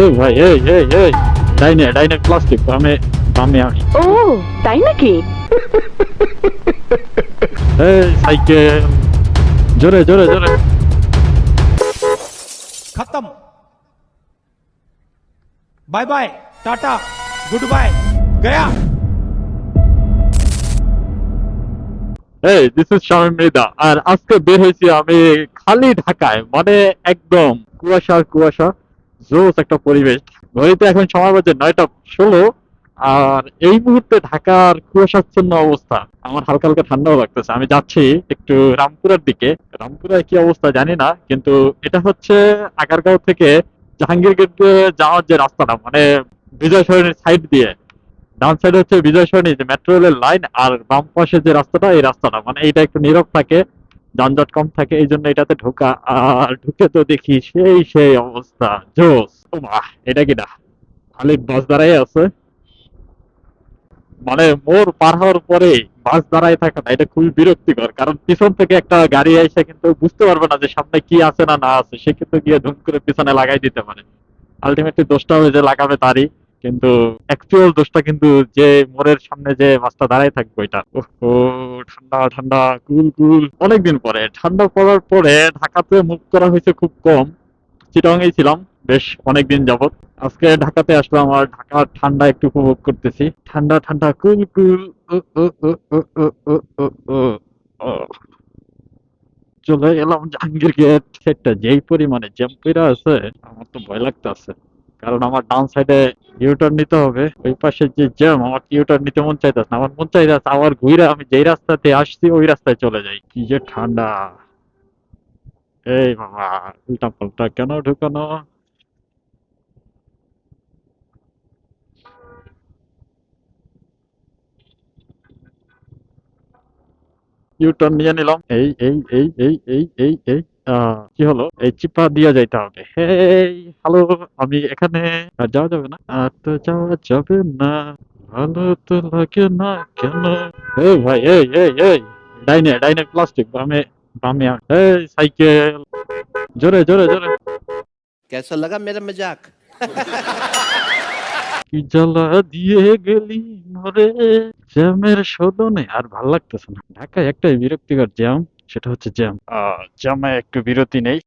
এই ভাই এই এই এই। ডাইনে ডাইনে প্লাস্টিক আমি আমি আমি ও তাই নাকি? এই সাইকেল। জোরে জোরে জোরে। খতম। Bye bye tata good bye Gaya. এই দিস ইজ শামিম মৃদা আর আজকে বের হয়েছি আমি খালি ঢাকায় মানে একদম কুয়াশা কুয়াশা। জোস একটা পরিবেশ। ঘড়িতে এখন সময় বাজে নয়টা ষোলো, আর এই মুহূর্তে ঢাকার কুয়াশাচ্ছন্ন অবস্থা। আমার হালকা হালকা ঠান্ডাও লাগতেছে। আমি যাচ্ছি একটু রামপুরার দিকে। রামপুরায় কি অবস্থা জানি না, কিন্তু এটা হচ্ছে আগারগাঁও থেকে জাহাঙ্গীর গেট যাওয়ার যে রাস্তাটা মানে বিজয় সরণির সাইড দিয়ে। ডান সাইড হচ্ছে বিজয় সরণি যে মেট্রো রেলের লাইন আর বাম পাশে যে রাস্তাটা, এই রাস্তাটা। মানে এইটা একটু নীরব থাকে। যানজট কম থাকে, এই জন্য এটাতে ঢোকা, আর ঢুকে তো দেখি সেই সেই অবস্থা, জোস। বাহ এটা কি না? খালি বাস দাঁড়াই আছে। মানে মোর পার হওয়ার পরে বাস দাঁড়ায় না, এটা খুবই বিরক্তিকর, কারণ পিছন থেকে একটা গাড়ি এসে কিন্তু বুঝতে পারবে না যে সামনে কি আছে না না আছে, সে কিন্তু গিয়ে ধুম করে পিছনে লাগাই দিতে পারে। আলটিমেটলি দোষটা হবে যে লাগাবে তারই। কিন্তু অ্যাকচুয়াল দোষটা কিন্তু যে মোড়ের সামনে যে বাসটা দাঁড়ায় থাকবে ওইটা। ও ঠান্ডা ঠান্ডা, কুল কুল। অনেকদিন পরে, ঠান্ডা পড়ার পরে ঢাকাতে মুখ করা হয়েছে খুব কম। চিটং এই ছিলাম, বেশ অনেকদিন যাবৎ। আজকে ঢাকাতে আসলাম আর ঢাকার ঠান্ডা একটু উপভোগ করতেছি। ঠান্ডা ঠান্ডা, কুল কুল। চলে এলাম জাহাঙ্গীর গেট সেটটা, যেই পরিমাণে জ্যাম্পিরা আছে, আমার তো ভয় লাগতে আছে কারণ আমার ডান সাইডে ইউটার্ন নিতে হবে। ওই পাশে যে জ্যাম আমার ইউটার্ন নিতে মন চাইতেছে আমার মন চাইতেছে আবার ঘুরে আমি যেই রাস্তাতে আসছি, ওই রাস্তায় চলে যাই। কি যে ঠান্ডা। এই বাবা, উল্টা পাল্টা কেন ঢুকানো? ইউটার্ন নিয়ে নিলাম। এই এই এই এই এই এই এই। কি হলো? এই চিপা দিয়ে যাইতে হবে। হেই হ্যালো আমি এখানে। যাওয়া যাবে না? আর তো যাওয়া যাবে না। ভালো তো লাগে না কেন? এই ভাই এই এই এই ডাইনে ডাইনে প্লাস্টিক বামে বামে এই সাইকেল। জোরে জোরে জোরে। কেসা লাগা মেরা মজাক? কি জ্বালা দিয়ে গেলি মরে? জ্যামের শোধনে আর ভালো লাগতেছে না। ঢাকায় একটাই বিরক্তিকর জ্যাম। সেটা হচ্ছে জ্যাম। জ্যামে একটু বিরতি নেই।